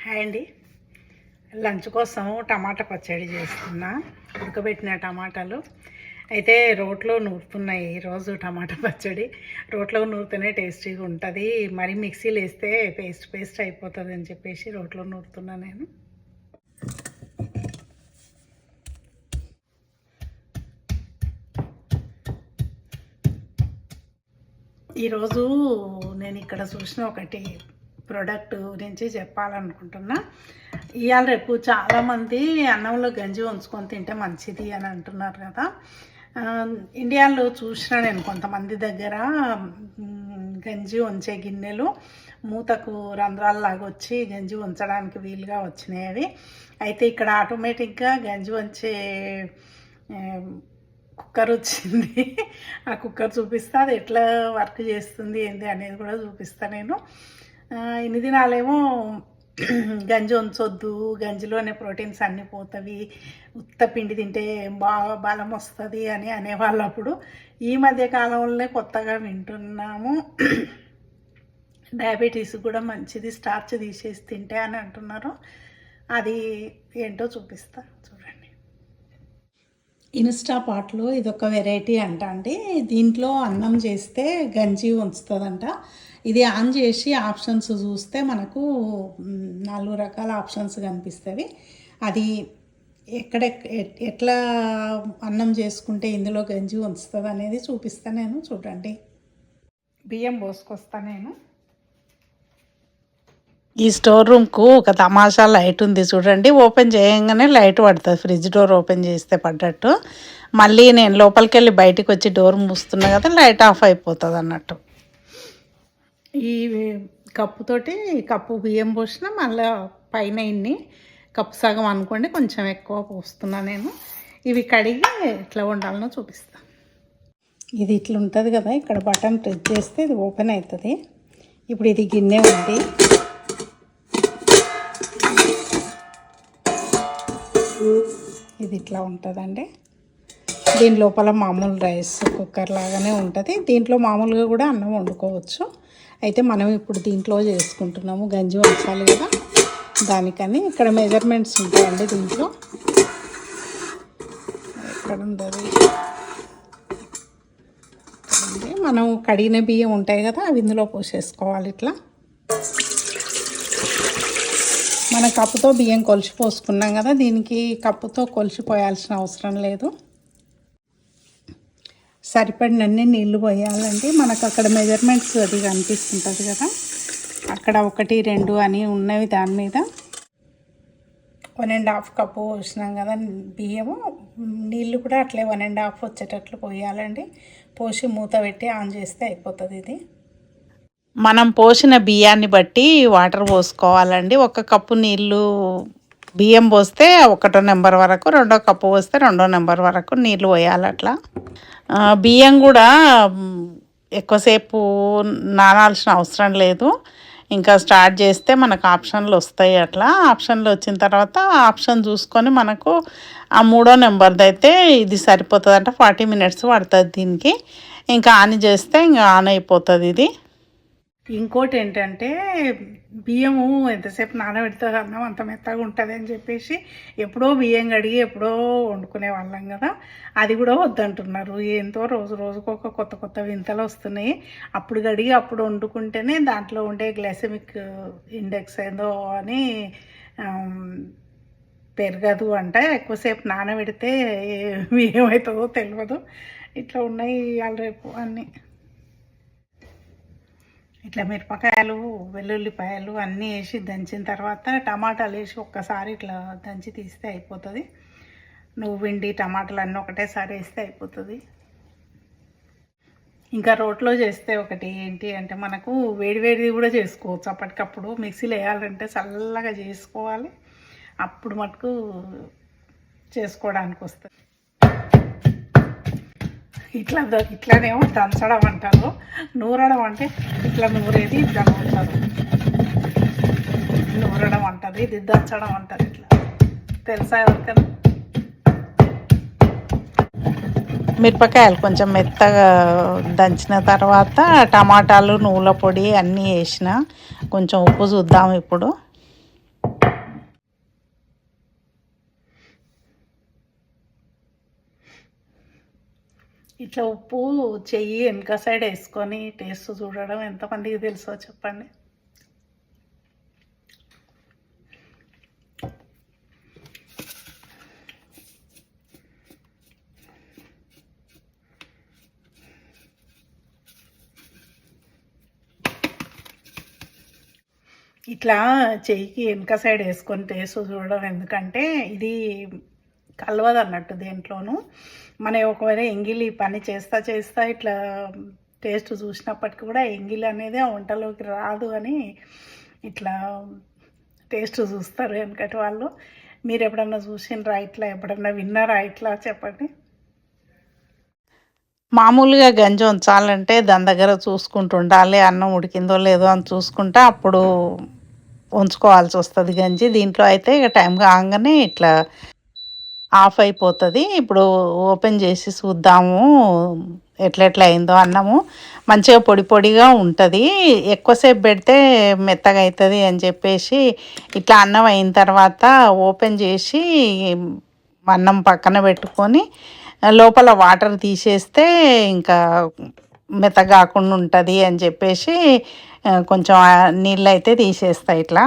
Hi అండి. Lunch కోసం టమాటా పచ్చడి చేస్తున్నా. ఉడకబెట్టిన టమాటాలు. అయితే రోట్లో నూరుతున్నాయి ఈరోజు టమాటా పచ్చడి. రోట్లో నూరుతూనే టేస్టీగా ఉంటుంది. మరి మిక్సీలు వేస్తే పేస్ట్ పేస్ట్ అయిపోతుంది అని చెప్పేసి రోట్లో నూరుతున్నా నేను. ఈరోజు నేను ఇక్కడ చూసిన ఒకటి ప్రోడక్ట్ గురించి చెప్పాలనుకుంటున్నా. ఇవాళ రేపు చాలామంది అన్నంలో గంజి ఉంచుకొని తింటే మంచిది అని అంటున్నారు కదా. ఇండియాలో చూసిన నేను కొంతమంది దగ్గర గంజి ఉంచే గిన్నెలు మూతకు రంధ్రాలలాగా వచ్చి గంజి ఉంచడానికి వీలుగా వచ్చినాయి అవి. అయితే ఇక్కడ ఆటోమేటిక్గా గంజి వంచే కుక్కర్ వచ్చింది. ఆ కుక్కర్ చూపిస్తా అది ఎట్లా వర్క్ చేస్తుంది ఏంది అనేది కూడా చూపిస్తా నేను. ఇన్ని దినాలేమో గంజి ఉంచొద్దు గంజిలోనే ప్రోటీన్స్ అన్నీ పోతవి ఉత్త పిండి తింటే బాగా బలం వస్తుంది అని అనేవాళ్ళు అప్పుడు ఈ మధ్య కాలంలోనే కొత్తగా వింటున్నాము. డయాబెటీస్ కూడా మంచిది స్టార్చ్ తీసేసి తింటే అని అంటున్నారు. అది ఏంటో చూపిస్తా చూడండి. ఇన్స్టా పాట్లో ఇదొక వెరైటీ అంట అండి. దీంట్లో అన్నం చేస్తే గంజి ఉంచుతుందంట. ఇది ఆన్ చేసి ఆప్షన్స్ చూస్తే మనకు నాలుగు రకాల ఆప్షన్స్ కనిపిస్తాయి అది ఎక్కడ ఎట్లా అన్నం చేసుకుంటే ఇందులో గంజి ఉంచుతుంది అనేది చూపిస్తా నేను. చూడండి. బియ్యం పోసుకొస్తా నేను. ఈ స్టోర్ రూమ్కు ఒక తమాషా లైట్ ఉంది చూడండి. ఓపెన్ చేయగానే లైట్ పడుతుంది. ఫ్రిడ్జ్ డోర్ ఓపెన్ చేస్తే పడ్డట్టు. మళ్ళీ నేను లోపలికి వెళ్ళి బయటకు వచ్చి డోర్ మూస్తున్నా కదా లైట్ ఆఫ్ అయిపోతుంది అన్నట్టు ఈ కప్పుతోటి కప్పు బియ్యం పోసిన మళ్ళీ పైన ఇన్ని కప్పు సగం అనుకోండి కొంచెం ఎక్కువ పోస్తున్నా నేను. ఇవి కడిగి ఎట్లా వండాలనో చూపిస్తాను ఇది ఇట్లా ఉంటుంది కదా ఇక్కడ బటన్ ప్రెస్ చేస్తే ఇది ఓపెన్ అవుతుంది ఇప్పుడు ఇది గిన్నె ఉంది. ఇది ఇట్లా ఉంటుందండి. దీని లోపల మామూలు రైస్ కుక్కర్ లాగానే ఉంటుంది. దీంట్లో మామూలుగా కూడా అన్నం వండుకోవచ్చు. అయితే మనం ఇప్పుడు దీంట్లో చేసుకుంటున్నాము గంజి వంచాలి కదా. దానికని ఇక్కడ మెజర్మెంట్స్ ఉంటాయండి దీంట్లో. ఎక్కడ ఉంది అది? మనం కడిగిన బియ్యం ఉంటాయి కదా అవి ఇందులో పోసేసుకోవాలి ఇట్లా. మన కప్పుతో బియ్యం కొలిచి పోసుకున్నాం కదా దీనికి కప్పుతో కొలిచిపోయాల్సిన అవసరం లేదు. సరిపడినన్ని నీళ్ళు పోయాలండి మనకు అక్కడ మెజర్మెంట్స్ అది కనిపిస్తుంటుంది కదా. అక్కడ ఒకటి రెండు అని ఉన్నవి దాని మీద. వన్ అండ్ హాఫ్ కప్పు పోసినాం కదా బియ్యము. నీళ్ళు కూడా అట్లే వన్ అండ్ హాఫ్ వచ్చేటట్లు పోయాలండి. పోసి మూత పెట్టి ఆన్ చేస్తే అయిపోతుంది ఇది. మనం పోసిన బియ్యాన్ని బట్టి వాటర్ పోసుకోవాలండి. ఒక కప్పు నీళ్ళు బియ్యం పోస్తే ఒకటో నెంబర్ వరకు రెండో కప్పు పోస్తే రెండో నెంబర్ వరకు నీళ్ళు పోయాలి అట్లా. బియ్యం కూడా ఎక్కువసేపు నానాల్సిన అవసరం లేదు. ఇంకా స్టార్ట్ చేస్తే మనకు ఆప్షన్లు వస్తాయి అట్లా. ఆప్షన్లు వచ్చిన తర్వాత ఆప్షన్ చూసుకొని మనకు ఆ మూడో నెంబర్ది అయితే ఇది సరిపోతుంది అంటే ఫార్టీ మినిట్స్ పడుతుంది దీనికి. ఇంకా ఆన్ చేస్తే ఇంకా ఆన్ అయిపోతుంది ఇది. ఇంకోటి ఏంటంటే బియ్యము ఎంతసేపు నానబెడితే అన్నం అంత మెత్తగా ఉంటుంది అని చెప్పేసి ఎప్పుడో బియ్యం కడిగి ఎప్పుడో వండుకునే వాళ్ళం కదా. అది కూడా వద్దంటున్నారు. ఎంతో రోజు రోజుకు ఒక కొత్త కొత్త వింతలు వస్తున్నాయి. అప్పుడు కడిగి అప్పుడు వండుకుంటేనే దాంట్లో ఉండే గ్లైసెమిక్ ఇండెక్స్ ఏదో అని పెరగదు అంట. ఎక్కువసేపు నానబెడితే ఏమవుతుందో తెలియదు ఇట్లా ఉన్నాయి ఇవాళ రేపు అన్నీ. ఇట్లా మిరపకాయలు వెల్లుల్లిపాయలు అన్నీ వేసి దంచిన తర్వాత టమాటాలు వేసి ఒక్కసారి ఇట్లా దంచి తీస్తే అయిపోతుంది. నువ్వుండి టమాటాలు అన్నీ ఒకటేసారి వేస్తే అయిపోతుంది. ఇంకా రోట్లో చేస్తే ఒకటి ఏంటి అంటే మనకు వేడివేడిది కూడా చేసుకోవచ్చు. అప్పటికప్పుడు మిక్సీలో వేయాలంటే చల్లగా చేసుకోవాలి. అప్పుడు మటుకు చేసుకోవడానికి వస్తుంది. ఇట్లా ఇట్లానేమో దంచడం అంటారు నూరడం అంటే ఇట్లా నూరేది ఇట్లా నూరుతారు నూరడం అంటది ఇది దంచడం అంటారు ఇట్లా. తెలుసా ఎవరికైనా? మిరపకాయలు కొంచెం మెత్తగా దంచిన తర్వాత టమాటాలు నువ్వుల పొడి అన్నీ వేసిన. కొంచెం ఉప్పు చూద్దాం ఇప్పుడు. ఇట్లా ఉప్పు చెయ్యి వెనక సైడ్ వేసుకొని టేస్ట్ చూడడం ఎంతమందికి తెలుసో చెప్పండి? ఇట్లా చెయ్యికి వెనక సైడ్ వేసుకొని టేస్ట్ చూడడం ఎందుకంటే ఇది కలవదు అన్నట్టు దేంట్లోనూ. మనం ఒకవేళ ఎంగిలి పని చేస్తా చేస్తా ఇట్లా టేస్ట్ చూసినప్పటికీ కూడా ఎంగిలి అనేది ఆ వంటలోకి రాదు అని ఇట్లా టేస్ట్ చూస్తారు వెనకటి వాళ్ళు. మీరు ఎప్పుడన్నా చూసినరా ఇట్లా? ఎప్పుడన్నా విన్నారా ఇట్లా? చెప్పండి. మామూలుగా గంజి ఉంచాలంటే దాని దగ్గర చూసుకుంటూ ఉండాలి. అన్నం ఉడికిందో లేదో అని చూసుకుంటే అప్పుడు ఉంచుకోవాల్సి వస్తుంది గంజి. దీంట్లో అయితే ఇక టైం కాగానే ఇట్లా ఆఫ్ అయిపోతుంది. ఇప్పుడు ఓపెన్ చేసి చూద్దాము ఎట్లా ఎట్లా అయిందో అన్నము. మంచిగా పొడి పొడిగా ఉంటుంది. ఎక్కువసేపు పెడితే మెత్తగా అవుతుంది అని చెప్పేసి ఇట్లా అన్నం అయిన తర్వాత ఓపెన్ చేసి అన్నం పక్కన పెట్టుకొని లోపల వాటర్ తీసేస్తే ఇంకా మెత్తగాకుండా ఉంటుంది అని చెప్పేసి కొంచెం నీళ్ళు అయితే తీసేస్తా ఇట్లా.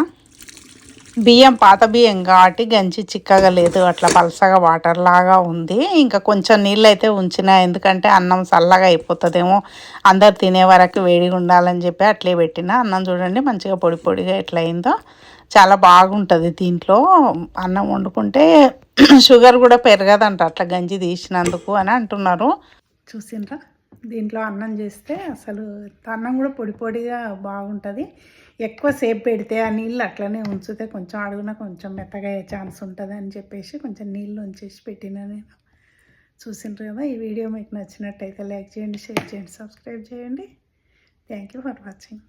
బియ్యం పాత బియ్యం కాబట్టి గంజి చిక్కగా లేదు. అట్లా పలసగా వాటర్ లాగా ఉంది. ఇంకా కొంచెం నీళ్ళు అయితే ఉంచిన ఎందుకంటే అన్నం చల్లగా అయిపోతుందేమో. అందరు తినే వరకు వేడిగా ఉండాలని చెప్పి అట్లే పెట్టిన. అన్నం చూడండి మంచిగా పొడి పొడిగా ఎట్లయిందో. చాలా బాగుంటుంది దీంట్లో. అన్నం వండుకుంటే షుగర్ కూడా పెరగదంట. అట్లా గంజి తీసినందుకు అని అంటున్నారు. చూసిండ్రా? దీంట్లో అన్నం చేస్తే అసలు అన్నం కూడా పొడి పొడిగా బాగుంటుంది. ఎక్కువ సేపు పెడితే ఆ నీళ్ళు అట్లనే ఉంచితే కొంచెం అడుగున కొంచెం మెత్తగా అయ్యే ఛాన్స్ ఉంటుంది అని చెప్పేసి కొంచెం నీళ్ళు ఉంచేసి పెట్టిన నేను. చూసినారు కదా ఈ వీడియో మీకు నచ్చినట్టయితే లైక్ చేయండి షేర్ చేయండి సబ్స్క్రైబ్ చేయండి. Thank you for watching